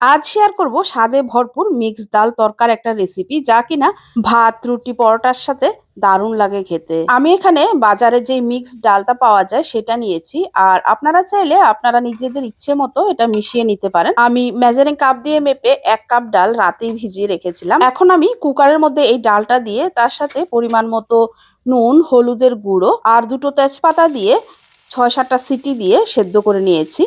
আজ শেয়ার করব স্বাদে ভরপুর মিক্স ডাল তরকার একটা রেসিপি যা কিনা ভাত, রুটি, পরোটার সাথে দারুণ লাগে খেতে। আমি এখানে বাজারে যে মিক্স ডালটা পাওয়া যায় সেটা নিয়েছি আর আপনারা চাইলে আপনারা নিজেদের ইচ্ছে মতো এটা মিশিয়ে নিতে পারেন। আমি মেজারিং কাপ দিয়ে মেপে এক কাপ ডাল রাতেই ভিজিয়ে রেখেছিলাম। এখন আমি কুকারের মধ্যে এই ডালটা দিয়ে তার সাথে পরিমাণ মতো নুন, হলুদের গুঁড়ো আর দুটো তেজপাতা দিয়ে ছয় সাতটা সিটি দিয়ে সেদ্ধ করে নিয়েছি।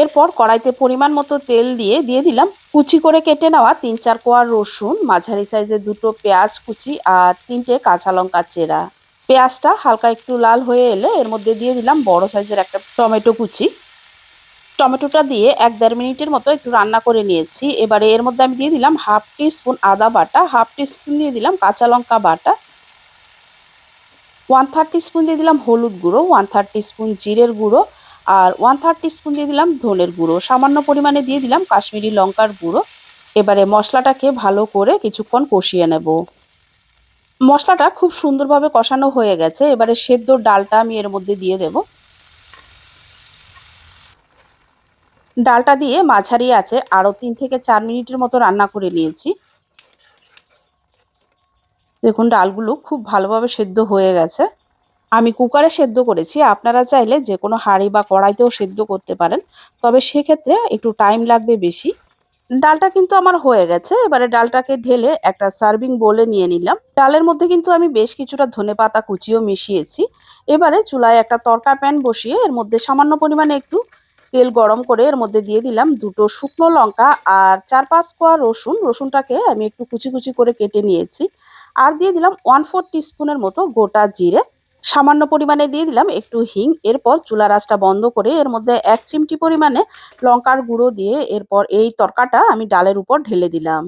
এরপর কড়াইতে পরিমাণ মতো তেল দিয়ে দিয়ে দিলাম। কুচি করে কেটে নেওয়া তিন চার কোয়া রসুন, মাঝারি সাইজের দুটো পেঁয়াজ কুচি আর তিনটে কাঁচা লঙ্কা চেরা। পেঁয়াজটা হালকা একটু লাল হয়ে এলে এর মধ্যে দিয়ে দিলাম বড় সাইজের একটা টমেটো কুচি। টমেটোটা দিয়ে এক দেড় মিনিটের মতো একটু রান্না করে নিয়েছি। এবারে এর মধ্যে আমি দিয়ে দিলাম হাফ টি স্পুন আদা বাটা, হাফ টি স্পুন দিয়ে দিলাম কাঁচা লঙ্কা বাটা। ওয়ান থার্টি স্পুন দিয়ে দিলাম হলুদ গুঁড়ো, ওয়ান থার্টি স্পুন জিরের গুঁড়ো আর ওয়ান থার্ড স্পুন দিয়ে দিলাম ধনের গুঁড়ো। সামান্য পরিমাণে দিয়ে দিলাম কাশ্মীরি লঙ্কার গুঁড়ো। এবারে মশলাটাকে ভালো করে কিছুক্ষণ কষিয়ে নেব। মশলাটা খুব সুন্দরভাবে কষানো হয়ে গেছে। এবারে সেদ্ধ ডালটা আমি এর মধ্যে দিয়ে দেব। ডালটা দিয়ে মাঝারি আছে আরও তিন থেকে চার মিনিটের মতো রান্না করে নিয়েছি। দেখুন, ডালগুলো খুব ভালোভাবে সেদ্ধ হয়ে গেছে। আমি কুকারে সেদ্ধ করেছি, আপনারা চাইলে যে কোনো হাঁড়ি বা কড়াইতেও সেদ্ধ করতে পারেন। তবে সেক্ষেত্রে একটু টাইম লাগবে বেশি। ডালটা কিন্তু আমার হয়ে গেছে, এবারে ডালটাকে ঢেলে একটা সার্ভিং বোলে নিয়ে নিলাম। ডালের মধ্যে কিন্তু আমি বেশ কিছুটা ধনে পাতা কুচিও মিশিয়েছি। এবারে চুলায় একটা তরকা প্যান বসিয়ে এর মধ্যে সামান্য পরিমাণে একটু তেল গরম করে এর মধ্যে দিয়ে দিলাম দুটো শুকনো লঙ্কা আর চার পাঁচ কোয়া রসুন। রসুনটাকে আমি একটু কুচি কুচি করে কেটে নিয়েছি। আর দিয়ে দিলাম ওয়ান ফোর টিস্পুনের মতো গোটা জিরে। সামান্য পরিমাণে দিয়ে দিলাম, একটু হিং, এরপর চুলা রাসটা বন্ধ করে এর মধ্যে এক চিমটি পরিমাণে লঙ্কার গুঁড়ো দিয়ে এরপর এই তরকাটা আমি ডালের উপর ঢেলে দিলাম।